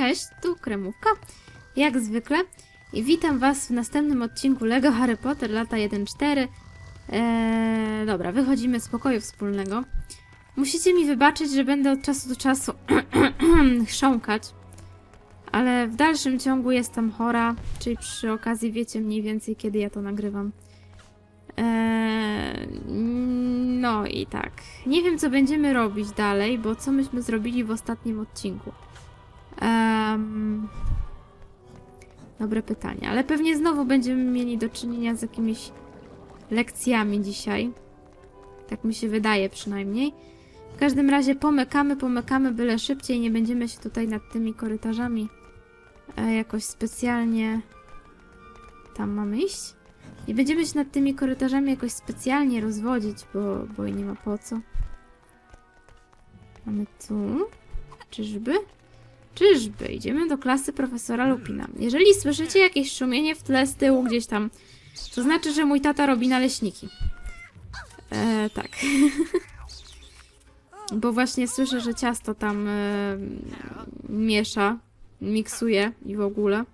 Cześć, tu Kremówka, jak zwykle. I witam Was w następnym odcinku LEGO Harry Potter lata 1-4. Eee, dobra, wychodzimy z pokoju wspólnego. Musicie mi wybaczyć, że będę od czasu do czasu chrząkać. Ale w dalszym ciągu jestem chora, czyli przy okazji wiecie mniej więcej kiedy ja to nagrywam. Eee, no i tak. Nie wiem, co będziemy robić dalej, bo co myśmy zrobili w ostatnim odcinku. Em, dobre pytanie, ale pewnie znowu będziemy mieli do czynienia z jakimiś lekcjami dzisiaj. Tak mi się wydaje przynajmniej. W każdym razie pomykamy, pomykamy byle szybciej. Nie będziemy się tutaj nad tymi korytarzami e, jakoś specjalnie... Tam mamy iść? Nie będziemy się nad tymi korytarzami jakoś specjalnie rozwodzić, bo, bo nie ma po co. Mamy tu. Czyżby? Czyżby? Idziemy do klasy profesora Lupina. Jeżeli słyszycie jakieś szumienie w tle z tyłu gdzieś tam, to znaczy, że mój tata robi naleśniki. E, tak. Bo właśnie słyszę, że ciasto tam e, miesza, miksuje i w ogóle.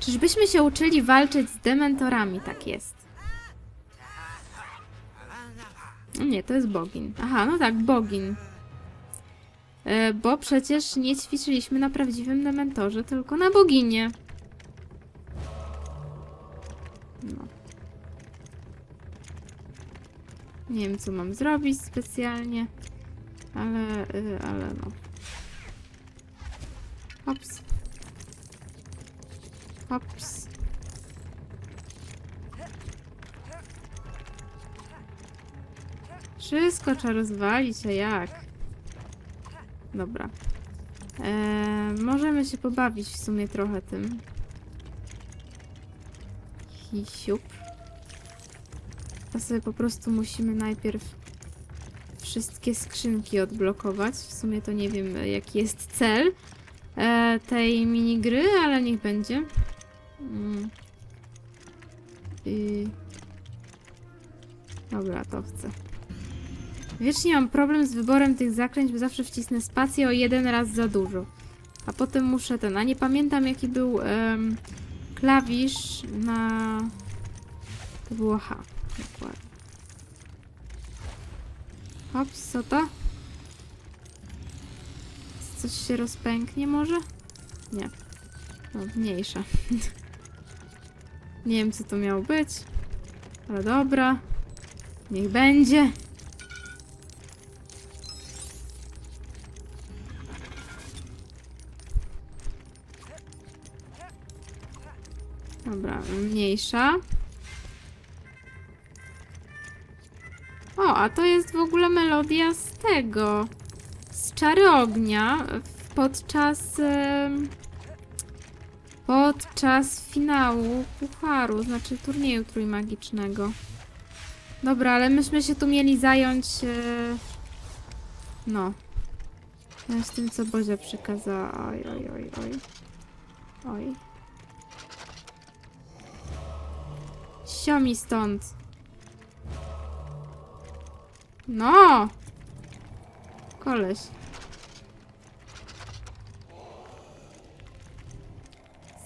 Czyżbyśmy się uczyli walczyć z dementorami? Tak jest. No Nie, to jest bogin. Aha, no tak, bogin. E, bo przecież nie ćwiczyliśmy na prawdziwym dementorze, tylko na boginie. No. Nie wiem, co mam zrobić specjalnie, ale, y, ale no. Hops. Hops. Wszystko trzeba rozwalić, a jak? Dobra. Eee, możemy się pobawić w sumie trochę tym. Hisiup. To sobie po prostu musimy najpierw wszystkie skrzynki odblokować. W sumie to nie wiem jaki jest cel e, tej minigry, ale niech będzie. Mm. I... Dobra, to chcę. Wiecznie mam problem z wyborem tych zaklęć, bo zawsze wcisnę spację o jeden raz za dużo. A potem muszę ten. A nie pamiętam jaki był em, klawisz na. To było H. Dokładnie. Hops, co to? Coś się rozpęknie może? Nie. No, mniejsza. nie wiem co to miało być. Ale dobra. Niech będzie. Dobra, mniejsza. O, a to jest w ogóle melodia z tego. Z Czary Ognia podczas. podczas finału pucharu, znaczy turnieju trójmagicznego. Dobra, ale myśmy się tu mieli zająć. E, no. Z tym, co Bozia przykazała. Oj, oj, oj, oj. Oj. Siomi stąd. No! Koleś.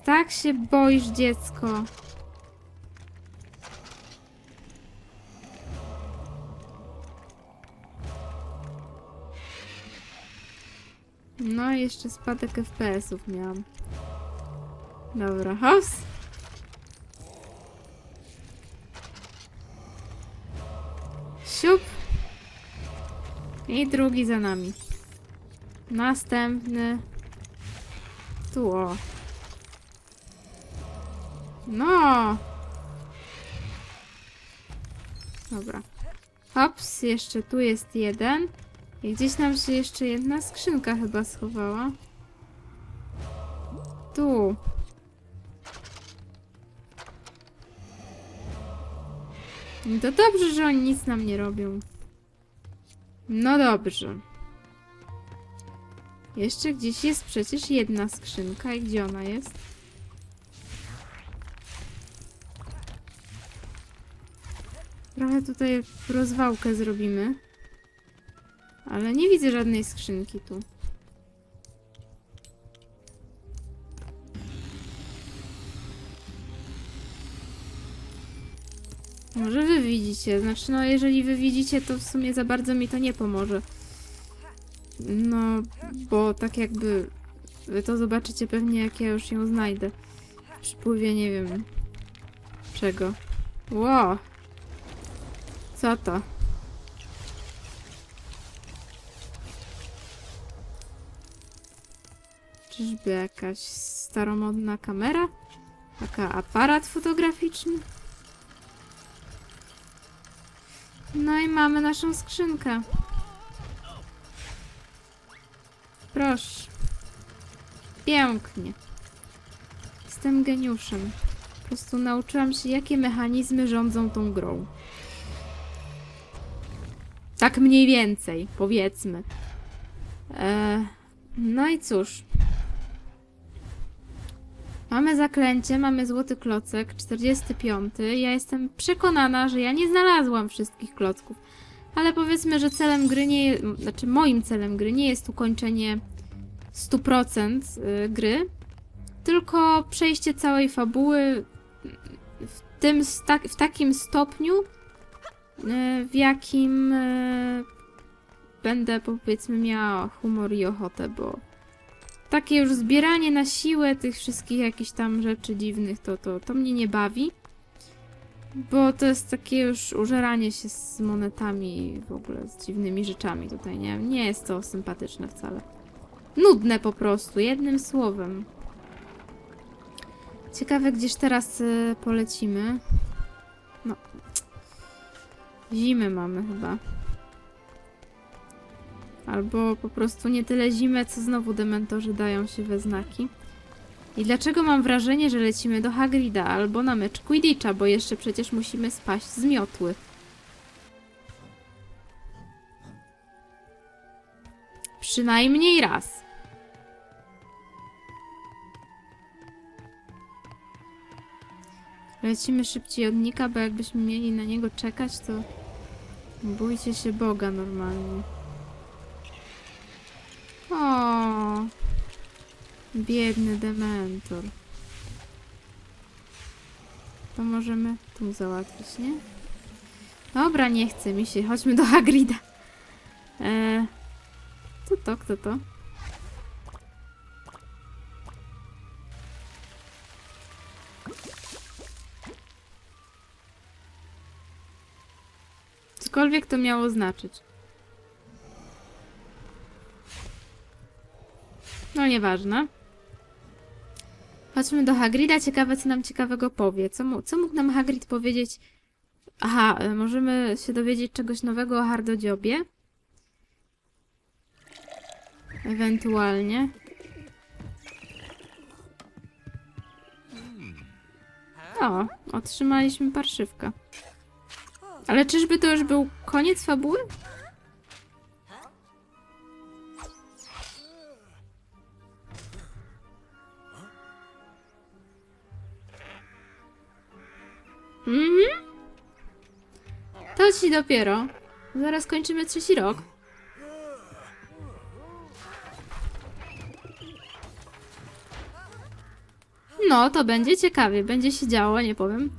Tak się boisz, dziecko. No jeszcze spadek FPS-ów miałam. Dobra, hops. Siup. I drugi za nami. Następny. Tu o. No. Dobra. Hops, jeszcze tu jest jeden. I gdzieś nam się jeszcze jedna skrzynka chyba schowała. Tu. To dobrze, że oni nic nam nie robią. No dobrze. Jeszcze gdzieś jest przecież jedna skrzynka. I gdzie ona jest? Trochę tutaj rozwałkę zrobimy. Ale nie widzę żadnej skrzynki tu. Może wy widzicie. Znaczy, no jeżeli wy widzicie, to w sumie za bardzo mi to nie pomoże. No, bo tak jakby wy to zobaczycie pewnie, jak ja już ją znajdę. W przypływie nie wiem czego. Ło! Co to? Czyżby jakaś staromodna kamera? Taka aparat fotograficzny? No i mamy naszą skrzynkę. Proszę. Pięknie. Jestem geniuszem. Po prostu nauczyłam się, jakie mechanizmy rządzą tą grą. Tak mniej więcej, powiedzmy. E, no i cóż. Mamy zaklęcie, mamy złoty klocek, 45. Ja jestem przekonana, że ja nie znalazłam wszystkich klocków. Ale powiedzmy, że celem gry nie znaczy moim celem gry nie jest ukończenie 100% y, gry, tylko przejście całej fabuły w, tym, sta- w takim stopniu, y, w jakim y, będę powiedzmy miała humor i ochotę, bo takie już zbieranie na siłę tych wszystkich jakichś tam rzeczy dziwnych, to, to, to mnie nie bawi. Bo to jest takie już użeranie się z monetami w ogóle z dziwnymi rzeczami tutaj, nie? Nie jest to sympatyczne wcale. Nudne po prostu, jednym słowem. Ciekawe, gdzież teraz y, polecimy. No. Zimę mamy chyba. Albo po prostu nie tyle zimę, co znowu dementorzy dają się we znaki. I dlaczego mam wrażenie, że lecimy do Hagrida albo na mecz Quidditcha, bo jeszcze przecież musimy spaść z miotły. Przynajmniej raz. Lecimy szybciej od Nika, bo jakbyśmy mieli na niego czekać, to bójcie się Boga normalnie. O, biedny dementor. To możemy tu załatwić, nie? Dobra, nie chce mi się. Chodźmy do Hagrida. Eee, co to? Kto to? Cokolwiek to miało znaczyć. No nieważne. Chodźmy do Hagrida. Ciekawe, co nam ciekawego powie. Co, co mógł nam Hagrid powiedzieć? Aha, e, możemy się dowiedzieć czegoś nowego o Hardodziobie. Ewentualnie. O, otrzymaliśmy parszywka. Ale czyżby to już był koniec fabuły? To ci dopiero. Zaraz kończymy trzeci rok. No, to będzie ciekawie. Będzie się działo, nie powiem.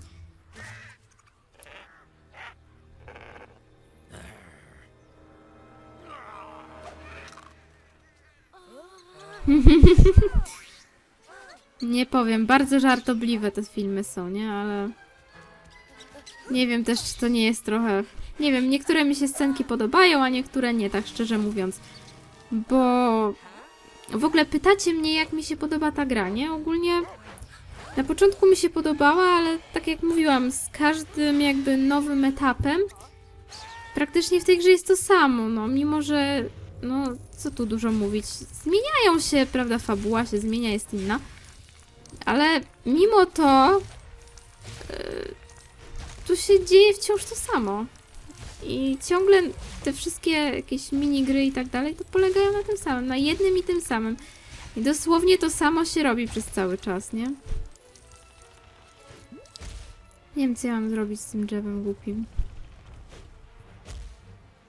Nie powiem, bardzo żartobliwe te filmy są, nie? Ale... Nie wiem też, czy to nie jest trochę... Nie wiem, niektóre mi się scenki podobają, a niektóre nie, tak szczerze mówiąc. Bo... W ogóle pytacie mnie, jak mi się podoba ta gra, nie? Ogólnie... Na początku mi się podobała, ale tak jak mówiłam, z każdym jakby nowym etapem praktycznie w tej grze jest to samo, no. Mimo, że... No, co tu dużo mówić. Zmieniają się, prawda, fabuła się zmienia, jest inna. Ale mimo to yy, tu się dzieje wciąż to samo. I ciągle te wszystkie jakieś minigry i tak dalej to polegają na tym samym, na jednym i tym samym. I dosłownie to samo się robi przez cały czas, nie? Nie wiem, co ja mam zrobić z tym drzewem głupim.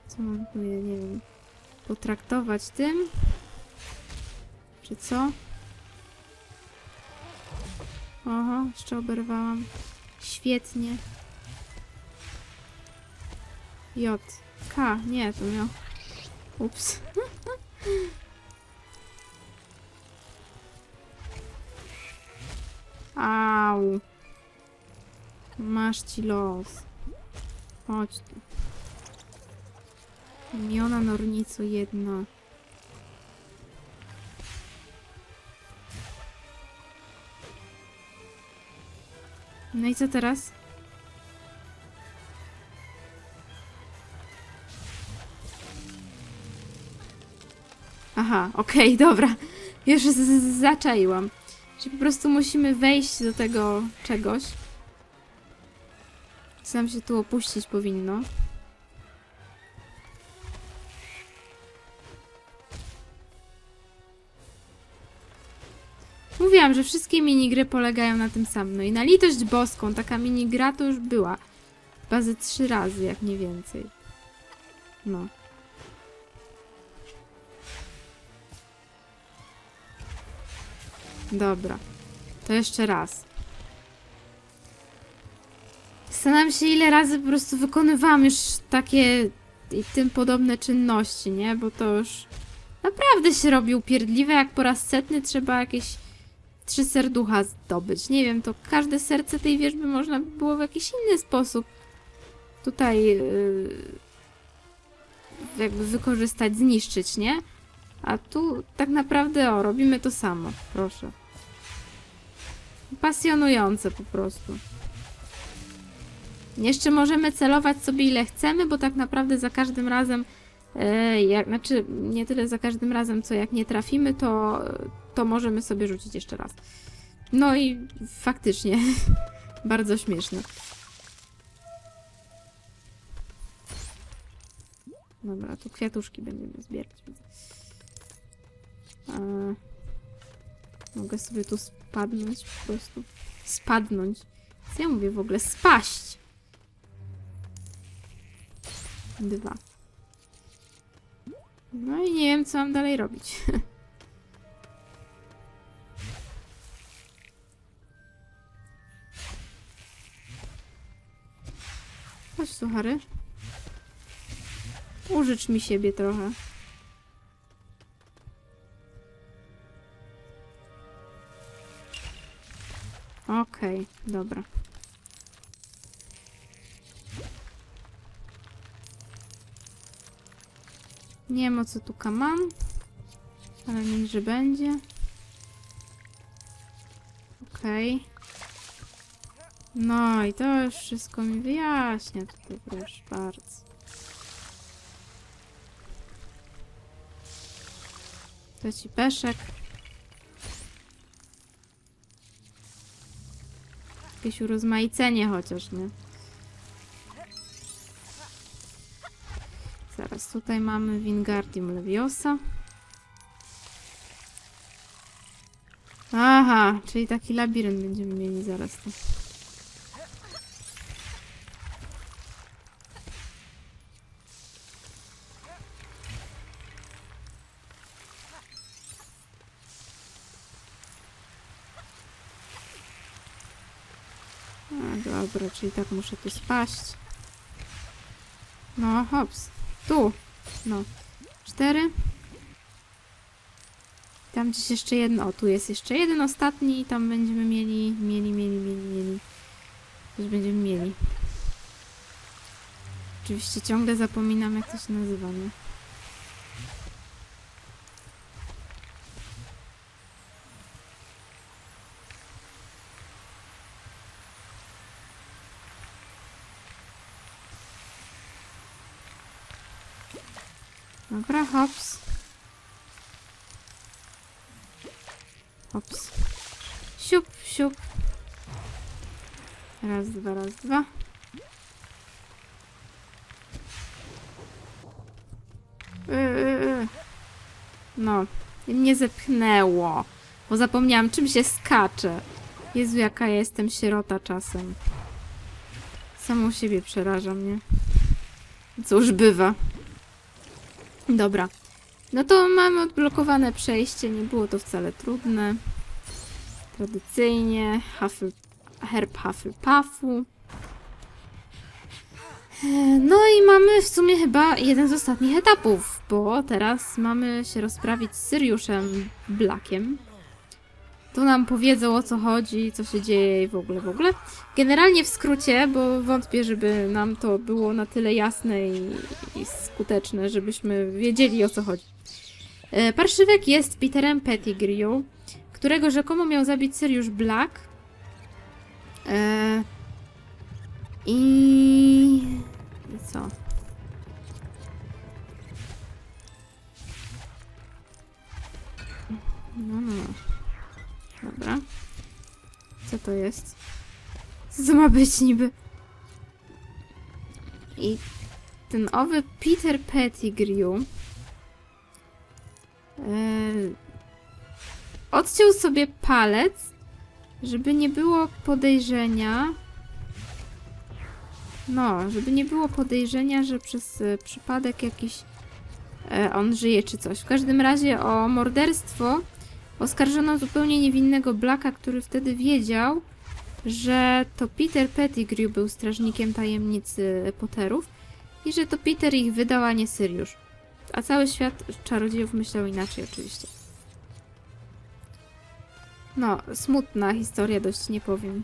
Co mam, nie, nie wiem, potraktować tym? Czy co? Oho, jeszcze oberwałam. Świetnie. J. K. Nie, to miał... Ups. Au. Masz ci los. Chodź tu. Miona Nornico jedna. No i co teraz? Aha, okej, dobra. Już z- z- zaczaiłam. Że po prostu musimy wejść do tego czegoś. Nam się tu opuścić powinno. Mówiłam, że wszystkie minigry polegają na tym samym. No i na litość boską, taka minigra to już była. Ze trzy razy, jak nie więcej. No. Dobra. To jeszcze raz. Zastanawiam się, ile razy po prostu wykonywałam już takie i tym podobne czynności, nie? Bo to już naprawdę się robi upierdliwe, jak po raz setny trzeba jakieś trzy serducha zdobyć. Nie wiem, to każde serce tej wierzby można by było w jakiś inny sposób tutaj yy, jakby wykorzystać, zniszczyć, nie? A tu tak naprawdę, o, robimy to samo. Proszę. Pasjonujące po prostu. Jeszcze możemy celować sobie ile chcemy, bo tak naprawdę za każdym razem, e, jak, znaczy nie tyle za każdym razem, co jak nie trafimy, to, to możemy sobie rzucić jeszcze raz. No i faktycznie bardzo śmieszne. Dobra, tu kwiatuszki będziemy zbierać. E, mogę sobie tu spadnąć po prostu. Spadnąć. Co ja mówię w ogóle? Spaść! Dwa. No i nie wiem, co mam dalej robić. Chodź, suchary. Użycz mi siebie trochę. Okej, dobra. Nie wiem o co tu mam, ale niech, że będzie. Okej. No i to już wszystko mi wyjaśnia tutaj, proszę bardzo. To ci peszek. Jakieś urozmaicenie chociaż, nie? Zaraz, tutaj mamy Wingardium Leviosa. Aha, czyli taki labirynt będziemy mieli zaraz tu. A, dobra, czyli tak muszę tu spaść. No, hops. Tu. No. Cztery. Tam gdzieś jeszcze jedno. O, tu jest jeszcze jeden ostatni i tam będziemy mieli, mieli, mieli, mieli, mieli. Coś będziemy mieli. Oczywiście ciągle zapominam, jak to się nazywa, nie? Dobra, hops. Hops. Siup, siup. Raz, dwa, raz, dwa. Yy. No, nie zepchnęło. Bo zapomniałam, czym się skacze. Jezu, jaka ja jestem sierota czasem. Samą siebie przerażam, nie? Cóż bywa. Dobra. No to mamy odblokowane przejście. Nie było to wcale trudne. Tradycyjnie. Huffle, herb Hufflepuffu. No i mamy w sumie chyba jeden z ostatnich etapów, bo teraz mamy się rozprawić z Syriuszem Blackiem. Tu nam powiedzą o co chodzi, co się dzieje i w ogóle, w ogóle. Generalnie w skrócie, bo wątpię, żeby nam to było na tyle jasne i, i skuteczne, żebyśmy wiedzieli o co chodzi. E, Parszywek jest Peterem Pettigrew, którego rzekomo miał zabić Sirius Black. E, I... I co? No, no, no. Dobra. Co to jest? Co to ma być niby? I ten owy Peter Pettigrew e, odciął sobie palec, żeby nie było podejrzenia. No, żeby nie było podejrzenia, że przez e, przypadek jakiś e, on żyje czy coś. W każdym razie o morderstwo oskarżono zupełnie niewinnego Blacka, który wtedy wiedział, że to Peter Pettigrew był strażnikiem tajemnicy Potterów i że to Peter ich wydał, a nie Sirius. A cały świat czarodziejów myślał inaczej oczywiście. No, smutna historia, dość nie powiem.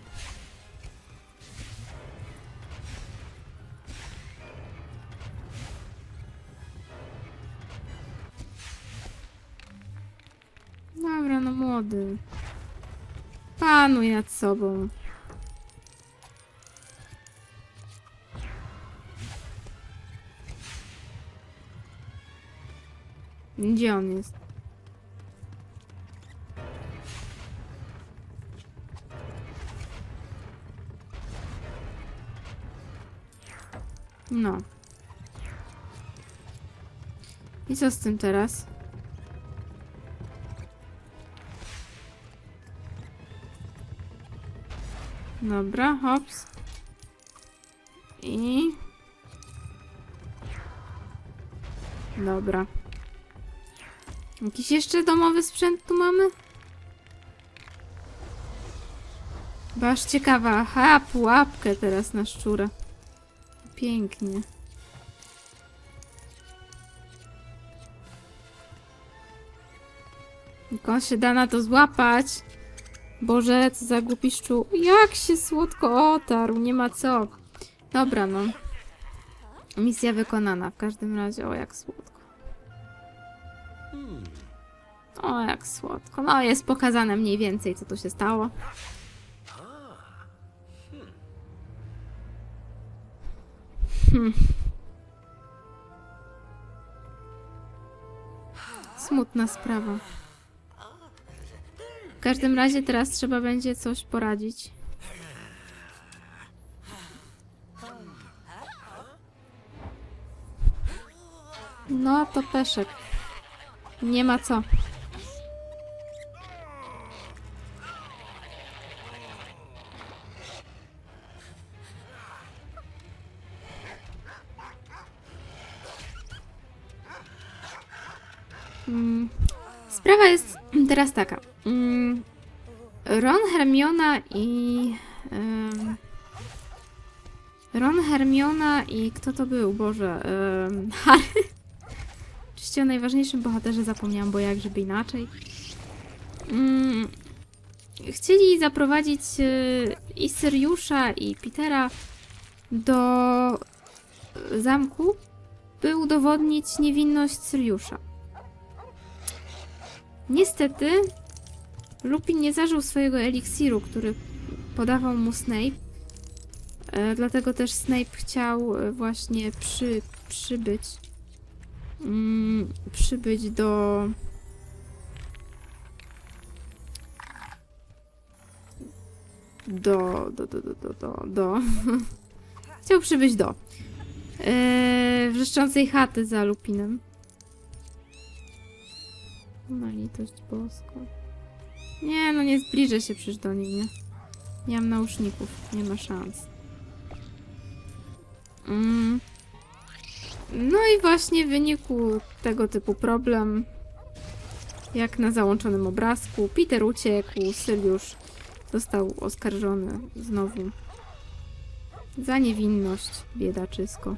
Młody. Panuj nad sobą. Gdzie on jest? No. I co z tym teraz? Dobra, hops. I... Dobra. Jakiś jeszcze domowy sprzęt tu mamy? Baż ciekawa. Aha, pułapkę teraz na szczura. Pięknie. Jak on się da na to złapać? Boże, co za głupi szczół. Jak się słodko otarł, nie ma co. Dobra, no. Misja wykonana. W każdym razie, o jak słodko. O, jak słodko. No, jest pokazane mniej więcej, co tu się stało. Hmm. Smutna sprawa. W każdym razie teraz trzeba będzie coś poradzić. No to peszek. Nie ma co. Mm, Sprawa jest teraz taka. Ron, Hermiona i... Ron, Hermiona i kto to był? Boże. em, Harry. Oczywiście o najważniejszym bohaterze zapomniałam, bo jak żeby inaczej. Mm, chcieli zaprowadzić e, i Syriusza, i Petera do zamku, by udowodnić niewinność Syriusza. Niestety, Lupin nie zażył swojego eliksiru, który podawał mu Snape. E, dlatego też Snape chciał e, właśnie przy, przybyć mm, przybyć do do do do do do do, do. chciał przybyć do e, wrzeszczącej chaty za Lupinem na litość boską nie no nie zbliżę się przecież do niej nie nie mam nauszników nie ma szans mm. No i właśnie w wyniku tego typu problem, jak na załączonym obrazku, Peter uciekł, Syliusz został oskarżony znowu Za niewinność, biedaczysko.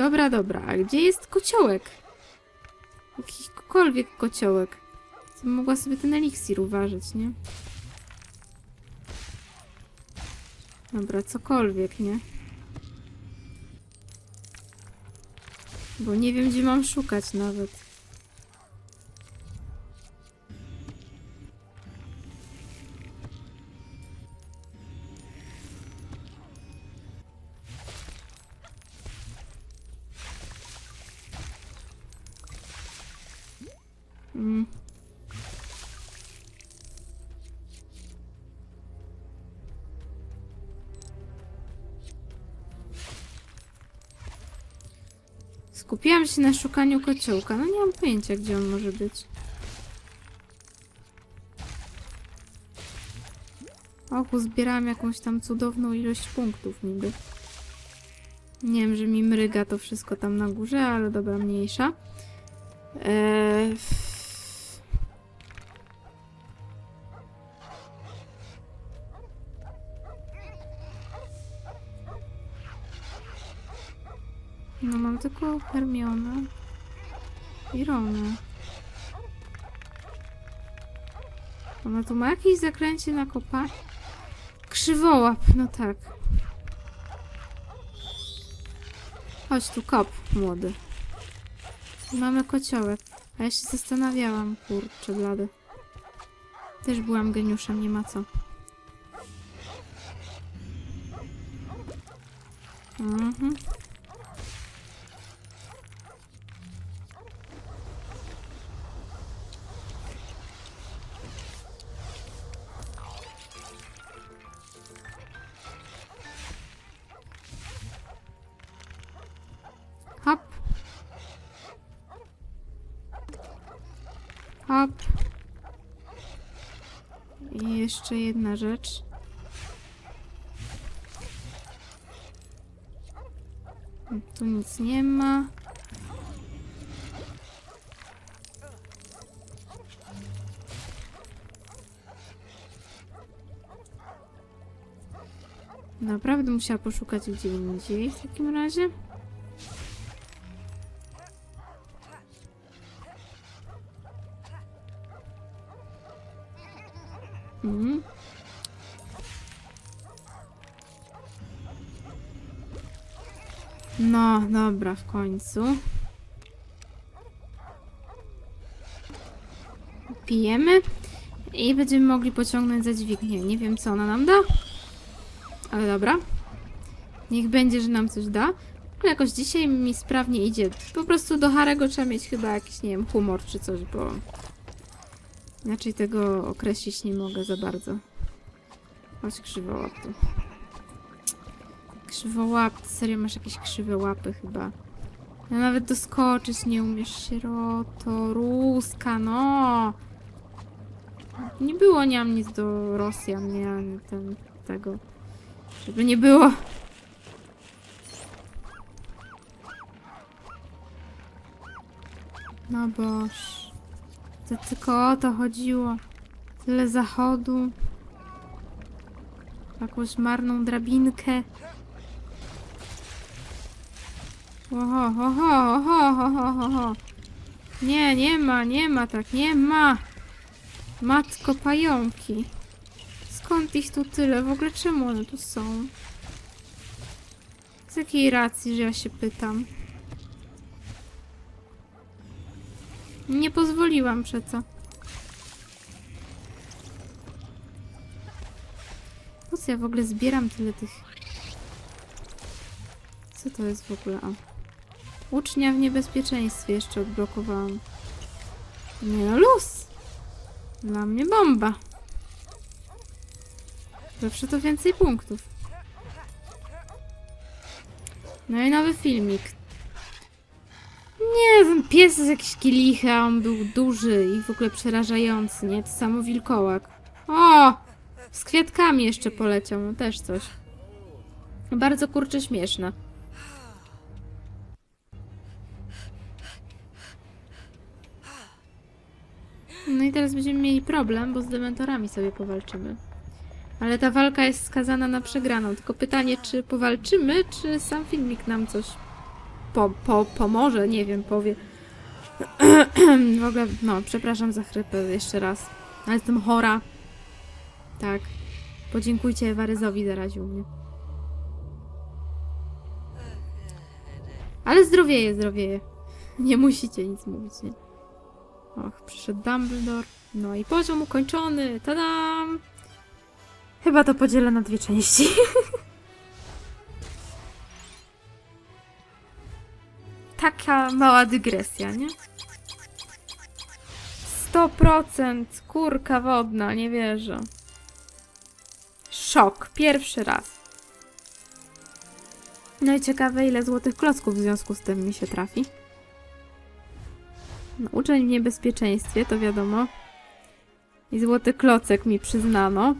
Dobra, dobra, a gdzie jest kociołek? Jakikolwiek kociołek. Co mogła sobie ten eliksir uważać, nie? Dobra, cokolwiek, nie? Bo nie wiem, gdzie mam szukać nawet. Mm. Skupiłam się na szukaniu kociołka. No nie mam pojęcia, gdzie on może być. Och, zbierałam jakąś tam cudowną ilość punktów niby. Nie wiem, że mi mryga to wszystko tam na górze, ale dobra, mniejsza. Eee... No mam tylko Hermionę i Ronę. Ona tu ma jakieś zakręcie na kopa? Krzywołap, no tak. Chodź tu, kop, młody. Mamy kociołek. A ja się zastanawiałam, kurczę blady. Też byłam geniuszem, nie ma co. Mhm. Hop. I jeszcze jedna rzecz. Tu nic nie ma. Naprawdę musiała poszukać gdzie indziej w takim razie. Dobra, w końcu. Pijemy i będziemy mogli pociągnąć za dźwignię. Nie wiem, co ona nam da, ale dobra. Niech będzie, że nam coś da. Ale jakoś dzisiaj mi sprawnie idzie. Po prostu do Harego trzeba mieć chyba jakiś, nie wiem, humor czy coś, bo inaczej tego określić nie mogę za bardzo. Chodź krzywołap tu. Krzywołap, ty serio masz jakieś krzywe łapy chyba. No nawet doskoczyć nie umiesz, sieroto, ruska, no. Nie było nie nic do Rosjan, nie, ten, tego. Żeby nie było. No boż. To tylko o to chodziło. Tyle zachodu. Jakąś marną drabinkę. Oho, oho, oho. Nie, nie ma, nie ma tak, nie ma. Matko pająki. Skąd ich tu tyle? W ogóle czemu one tu są? Z jakiej racji, że ja się pytam? Nie pozwoliłam przeco. Po co ja w ogóle zbieram tyle tych... Co to jest w ogóle? O. Ucznia w niebezpieczeństwie jeszcze odblokowałam. Nie no, luz! Dla mnie bomba. Zawsze to więcej punktów. No i nowy filmik. Nie, ten pies jest jakiś kielichy, a on był duży i w ogóle przerażający, nie? To samo wilkołak. O! Z kwiatkami jeszcze poleciał, no też coś. Bardzo kurczę śmieszne. No i teraz będziemy mieli problem, bo z dementorami sobie powalczymy. Ale ta walka jest skazana na przegraną. Tylko pytanie, czy powalczymy, czy sam filmik nam coś po, po, pomoże, nie wiem, powie. w ogóle, no, przepraszam za chrypę jeszcze raz. Ale jestem chora. Tak. Podziękujcie Ewaryzowi, zaraził mnie. Ale zdrowieje, zdrowieje. Nie musicie nic mówić, nie? Och, przyszedł Dumbledore. No i poziom ukończony. Tadam! Chyba to podzielę na dwie części. Taka mała dygresja, nie? 100% kurka wodna, nie wierzę. Szok, pierwszy raz. No i ciekawe, ile złotych klocków w związku z tym mi się trafi. No, uczeń w niebezpieczeństwie, to wiadomo. I złoty klocek mi przyznano.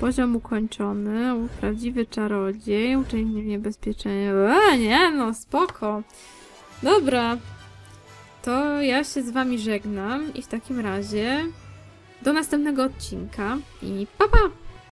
Poziom ukończony. Prawdziwy czarodziej. Uczeń w niebezpieczeństwie. A, nie no, spoko. Dobra. To ja się z wami żegnam i w takim razie do następnego odcinka i pa pa!